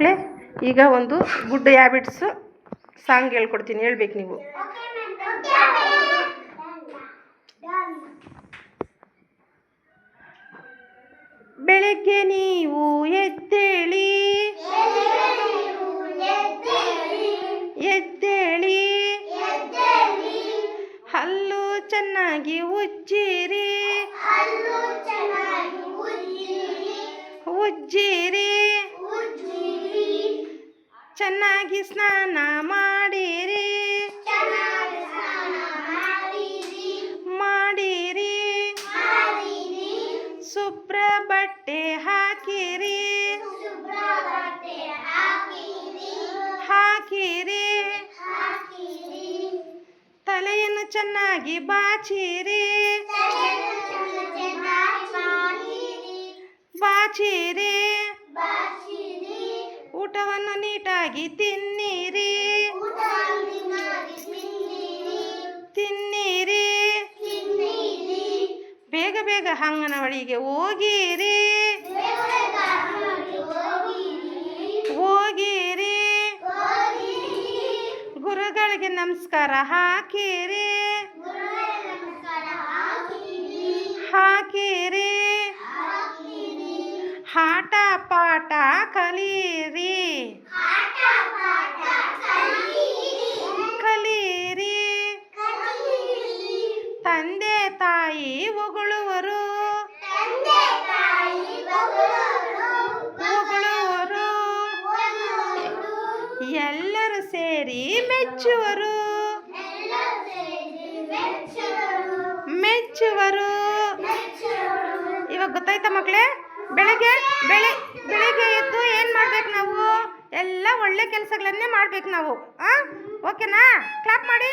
ಮಕ್ಕಳೇ ಈಗ ಒಂದು ಗುಡ್ ಹ್ಯಾಬಿಟ್ಸು ಸಾಂಗ್ ಹೇಳ್ಕೊಡ್ತೀನಿ ಹೇಳ್ಬೇಕು ನೀವು. ಬೆಳಗ್ಗೆ ನೀವು ಎದ್ದೇಳಿ ಎದ್ದೇಳಿ ಹಲ್ಲು ಚೆನ್ನಾಗಿ ಉಜ್ಜಿರಿ ಉಜ್ಜಿರಿ. ಚೆನ್ನಾಗಿ ಸ್ನಾನ ಮಾಡಿರಿ. ಮಾಡಿರಿ. ಶುಭ್ರ ಬಟ್ಟೆ ಹಾಕಿರಿ. ಹಾಕಿರಿ. ತಲೆಯನ್ನು ಚೆನ್ನಾಗಿ ಬಾಚಿರಿ. ಬಾಚಿರಿ. ಊಟವನ್ನು ನೀಟಾಗಿ ತಿನ್ನಿರಿ. ತಿನ್ನಿರಿ. ಬೇಗ ಬೇಗ ಅಂಗನವಾಡಿಗೆ ಹೋಗಿರಿ. ಹೋಗಿರಿ. ಗುರುಗಳಿಗೆ ನಮಸ್ಕಾರ ಹಾಕಿರಿ. ಆಟ ಪಾಠ ಕಲೀರಿ. ಕಲೀರಿ. ತಂದೆ ತಾಯಿ ಹೊಗಳುವರು. ಎಲ್ಲರೂ ಸೇರಿ ಮೆಚ್ಚುವರು. ಗೊತ್ತಾಯ್ತಾ ಮಕ್ಕಳೇ ಬೆಳಗ್ಗೆ, ಬೆಳೆ, ಬೆಳಿಗ್ಗೆ ಎದ್ದು ಏನು ಮಾಡ್ಬೇಕು ನಾವು? ಎಲ್ಲ ಒಳ್ಳೆ ಕೆಲಸಗಳನ್ನೇ ಮಾಡ್ಬೇಕು ನಾವು ಹಾಂ ಓಕೆನಾ ಕ್ಲಾಪ್ ಮಾಡಿ.